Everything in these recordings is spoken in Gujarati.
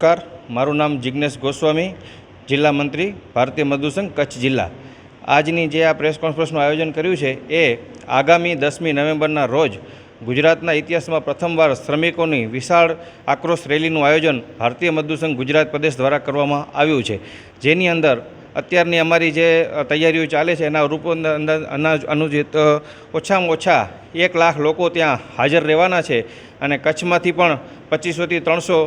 નમસ્કાર. મારું નામ જિજ્ઞેશ ગોસ્વામી, જિલ્લા મંત્રી, ભારતીય મધુસંઘ કચ્છ જિલ્લા. આજની જે આ પ્રેસ કોન્ફરન્સનું આયોજન કર્યું છે એ આગામી દસમી નવેમ્બરના રોજ ગુજરાતના ઇતિહાસમાં પ્રથમવાર શ્રમિકોની વિશાળ આક્રોશ રેલીનું આયોજન ભારતીય મધુસંઘ ગુજરાત પ્રદેશ દ્વારા કરવામાં આવ્યું છે. જેની અંદર અત્યારની અમારી જે તૈયારીઓ ચાલે છે એના રૂપો અનાજ અનુજિત ઓછામાં ઓછા એક લાખ લોકો ત્યાં હાજર રહેવાના છે. અને કચ્છમાંથી પણ પચીસોથી ત્રણસો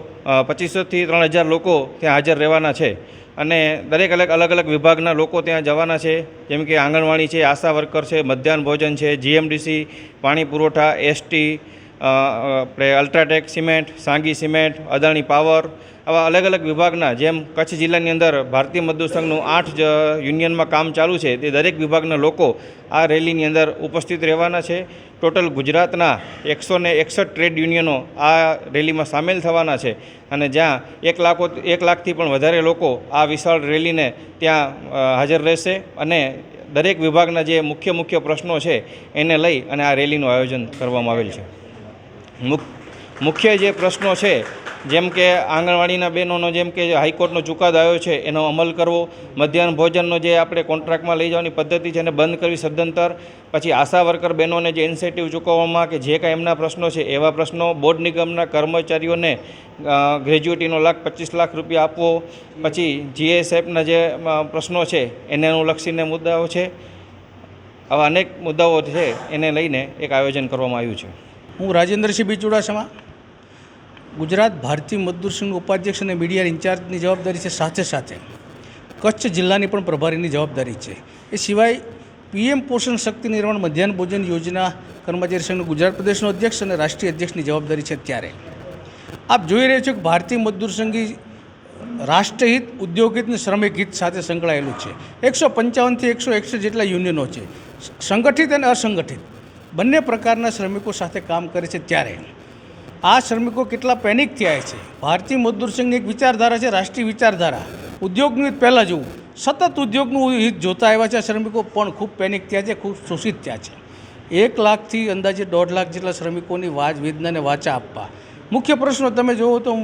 પચીસોથી ત્રણ હજાર લોકો ત્યાં હાજર રહેવાના છે. અને દરેક અલગ અલગ અલગ વિભાગના લોકો ત્યાં જવાના છે. જેમ કે આંગણવાડી છે, આશા વર્કર છે, મધ્યાહન ભોજન છે, જીએમડીસી, પાણી પુરવઠા, એસટી આપણે UltraTech cement, Sanghi cement, Adani power આવા અલગ અલગ વિભાગના જેમ કચ્છ જિલ્લાની અંદર ભારતીય મજદૂર સંઘનું આઠ જ યુનિયનમાં કામ ચાલુ છે તે દરેક વિભાગના લોકો આ રેલીની અંદર ઉપસ્થિત રહેવાના છે. ટોટલ ગુજરાતના એકસો ને એકસઠ ટ્રેડ યુનિયનો આ રેલીમાં સામેલ થવાના છે અને જ્યાં એક લાખો, એક લાખથી પણ વધારે લોકો આ વિશાળ રેલીને ત્યાં હાજર રહેશે અને દરેક વિભાગના જે મુખ્ય મુખ્ય પ્રશ્નો છે એને લઈ અને આ રેલીનું આયોજન કરવામાં આવેલ છે. મુખ્ય જે પ્રશ્નો છે, જેમ કે આંગણવાડીના બહેનોનો, જેમ કે હાઈકોર્ટનો ચુકાદો આવ્યો છે, એનો અમલ કરવો, મધ્યાહન ભોજનનો જે આપણે કોન્ટ્રાક્ટમાં લઈ જવાની પદ્ધતિ છે એને બંધ કરવી સદંતર, પછી આશા વર્કર બહેનોને જે ઇન્સેન્ટિવ ચૂકવવામાં કે જે કાંઈ એમના પ્રશ્નો છે, એવા પ્રશ્નો બોર્ડ નિગમના કર્મચારીઓને ગ્રેજ્યુએટીનો લાખ પચીસ લાખ રૂપિયા આપવો, પછી જીએસએફના જે પ્રશ્નો છે, એને લક્ષીને મુદ્દાઓ છે, આવા અનેક મુદ્દાઓ છે, એને લઈને એક આયોજન કરવામાં આવ્યું છે. હું રાજેન્દ્રસિંહ બી ચુડાસમા ગુજરાત ભારતીય મજદૂર સંઘ ઉપાધ્યક્ષ અને મીડિયા ઇન્ચાર્જની જવાબદારી છે સાથે સાથે કચ્છ જિલ્લાની પણ પ્રભારીની જવાબદારી છે. એ સિવાય પીએમ પોષણ શક્તિ નિર્માણ મધ્યાહન ભોજન યોજના કર્મચારી સંઘનો ગુજરાત પ્રદેશનો અધ્યક્ષ અને રાષ્ટ્રીય અધ્યક્ષની જવાબદારી છે ત્યારે. આપ જોઈ રહ્યા છો કે ભારતીય મજદૂર સંઘી રાષ્ટ્રહિત ઉદ્યોગહિત અને શ્રમિક હિત સાથે સંકળાયેલું છે. એકસો પંચાવનથી એકસો એકસઠ જેટલા યુનિયનો છે. સંગઠિત અને અસંગઠિત. બંને પ્રકારના શ્રમિકો સાથે કામ કરે છે ત્યારે. આ શ્રમિકો કેટલા પેનિક થયા છે. ભારતીય મજદૂર સંઘની એક વિચારધારા છે, રાષ્ટ્રીય વિચારધારા. ઉદ્યોગનું હિત પહેલાં જોવું. સતત ઉદ્યોગનું હિત જોતા આવ્યા છે શ્રમિકો, પણ ખૂબ પેનિક થયા છે, ખૂબ શોષિત થયા છે. એક લાખથી અંદાજે દોઢ લાખ જેટલા શ્રમિકોની વાજ વેદનાને વાચા આપવા. મુખ્ય પ્રશ્નો, તમે જુઓ તો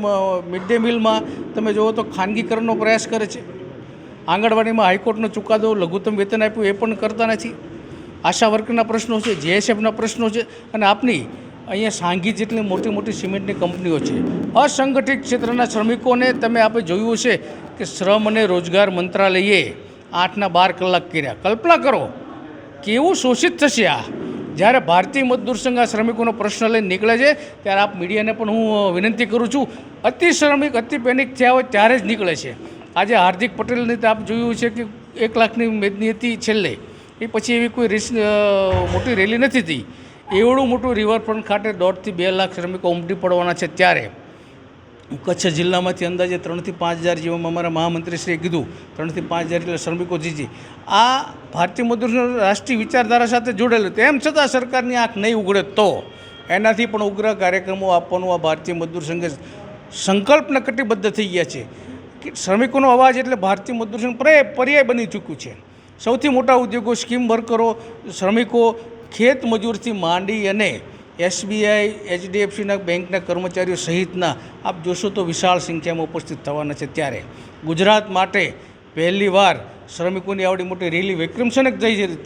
મિડ ડે મિલમાં તમે જુઓ તો ખાનગીકરણનો પ્રયાસ કરે છે. આંગણવાડીમાં હાઈકોર્ટનો ચુકાદો લઘુત્તમ વેતન આપ્યું, એ પણ કરતા નથી. આશા વર્કરના પ્રશ્નો છે, જેએસએફના પ્રશ્નો છે અને આપની અહીંયા સાંઘી જેટલી મોટી મોટી સિમેન્ટની કંપનીઓ છે. અસંગઠિત ક્ષેત્રના શ્રમિકોને તમે આપણે જોયું છે કે શ્રમ અને રોજગાર મંત્રાલયે આઠના બાર કલાક કર્યા. કલ્પના કરો, કેવું શોષિત થશે આ? જ્યારે ભારતીય મજદૂર સંઘ આ શ્રમિકોનો પ્રશ્ન લઈને નીકળે છે, ત્યારે આપ મીડિયાને પણ હું વિનંતી કરું છું, અતિ શ્રમિક, અતિ પેનિક થયા હોય ત્યારે જ નીકળે છે. આજે હાર્દિક પટેલની તો આપ જોયું છે કે એક લાખની મેદની હતી છેલ્લે. એ પછી એવી કોઈ રીસ મોટી રેલી નથી થઈ એવડું મોટું રિવરફ્રન્ટ ખાતે દોઢથી બે લાખ શ્રમિકો ઉમટી પડવાના છે ત્યારે. કચ્છ જિલ્લામાંથી અંદાજે ત્રણથી પાંચ હજાર જેવા અમારા મહામંત્રીશ્રીએ કીધું, ત્રણથી પાંચ હજાર એટલે શ્રમિકો જીજી આ ભારતીય મજદૂર રાષ્ટ્રીય વિચારધારા સાથે જોડેલું તેમ છતાં સરકારની આંખ નહીં ઉઘડે તો. એનાથી પણ ઉગ્ર કાર્યક્રમો આપવાનું આ ભારતીય મજદૂર સંઘે સંકલ્પને કટિબદ્ધ થઈ ગયા છે. કે શ્રમિકોનો અવાજ એટલે ભારતીય મજદૂર સંઘ પર્યાય બની ચૂક્યું છે. સૌથી મોટા ઉદ્યોગો સ્કીમ વર્કરો શ્રમિકો, ખેત મજૂરથી માંડી અને એસબીઆઈ એચડીએફસીના બેંકના કર્મચારીઓ સહિતના, આપ જોશો તો વિશાળ સંખ્યામાં ઉપસ્થિત થવાના છે ત્યારે. ગુજરાત માટે પહેલીવાર શ્રમિકોની આવડી મોટી રેલી વિક્રમસનક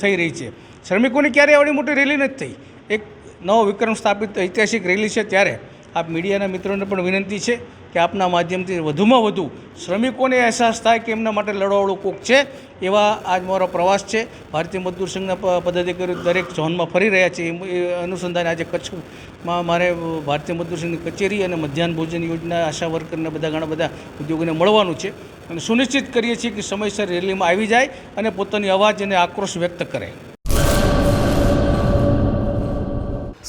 થઈ રહી છે. શ્રમિકોની ક્યારેય આવડી મોટી રેલી નથી થઈ? એક નવો વિક્રમ સ્થાપિત ઐતિહાસિક રેલી છે ત્યારે આપ મીડિયાના મિત્રોને પણ વિનંતી છે કે આપના માધ્યમથી વધુમાં વધુ શ્રમિકોને અહેસાસ થાય કે એમના માટે લડવાવાળું કોક છે, એવા આજ મારો પ્રવાસ છે. ભારતીય મજદૂર સંઘના પદાધિકારીઓ દરેક ઝોનમાં ફરી રહ્યા છે. એ અનુસંધાને આજે કચ્છમાં મારે ભારતીય મજદૂર સંઘની કચેરી અને મધ્યાહન ભોજન યોજના આશા વર્કરને બધા ઘણા બધા ઉદ્યોગોને મળવાનું છે. અને સુનિશ્ચિત કરીએ છીએ કે સમયસર રેલીમાં આવી જાય અને પોતાની અવાજ અને આક્રોશ વ્યક્ત કરે.